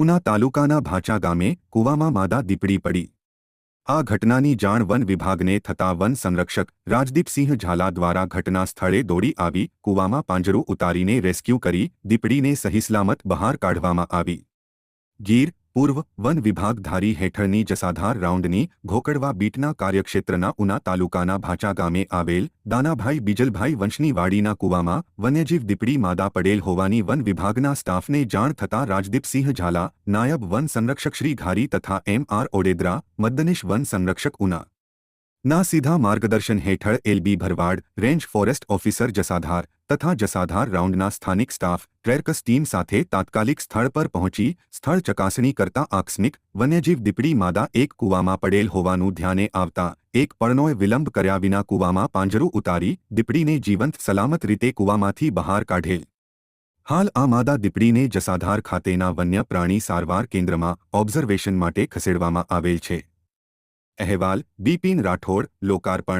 ઉના તાલુકાના ભાચા ગામે કૂવામાં માદા દીપડી પડી. આ ઘટનાની જાણ વન વિભાગને થતા વન સંરક્ષક રાજદીપસિંહ ઝાલા દ્વારા ઘટના સ્થળે દોડી આવી, કૂવામાં પાંજરું ઉતારીને રેસ્ક્યુ કરી દીપડીને સહીસલામત બહાર કાઢવામાં આવી. ગીર પૂર્વ વન વિભાગ ધારી હેઠળની જસાધાર રાઉન્ડની ઘોકડવા બીટના કાર્યક્ષેત્રના ઉના તાલુકાના ભાચા ગામે આવેલ દાનાભાઈ બીજલભાઈ વંશની વાડીના કૂવામાં વન્યજીવ દીપડી માદા પડેલ હોવાની વન વિભાગના સ્ટાફને જાણ થતાં રાજદીપસિંહ ઝાલા નાયબ વન સંરક્ષક શ્રી ઘારી તથા એમ આર ઓડેદરા મદદનીશ વન સંરક્ષક ઉના ના સીધા માર્ગદર્શન હેઠળ L B Bharwad range forest officer Jasadhar તથા જસાધાર રાઉન્ડના સ્થાનિક સ્ટાફ ટ્રેર્કસ ટીમ સાથે તાત્કાલિક સ્થળ પર પહોંચી સ્થળ ચકાસણી કરતા આકસ્મિક વન્યજીવ દીપડી માદા એક કૂવામાં પડેલ હોવાનું ધ્યાને આવતા એક પળનોએ વિલંબ કર્યા વિના કૂવામાં પાંજરું ઉતારી દીપડીને જીવંત સલામત રીતે કૂવામાંથી બહાર કાઢેલ. હાલ આ માદા દીપડીને જસાધાર ખાતેના વન્ય પ્રાણી સારવાર કેન્દ્રમાં ઓબ્ઝર્વેશન માટે ખસેડવામાં આવેલ છે. અહેવાલ બિપિન રાઠોડ, લોકાર્પણ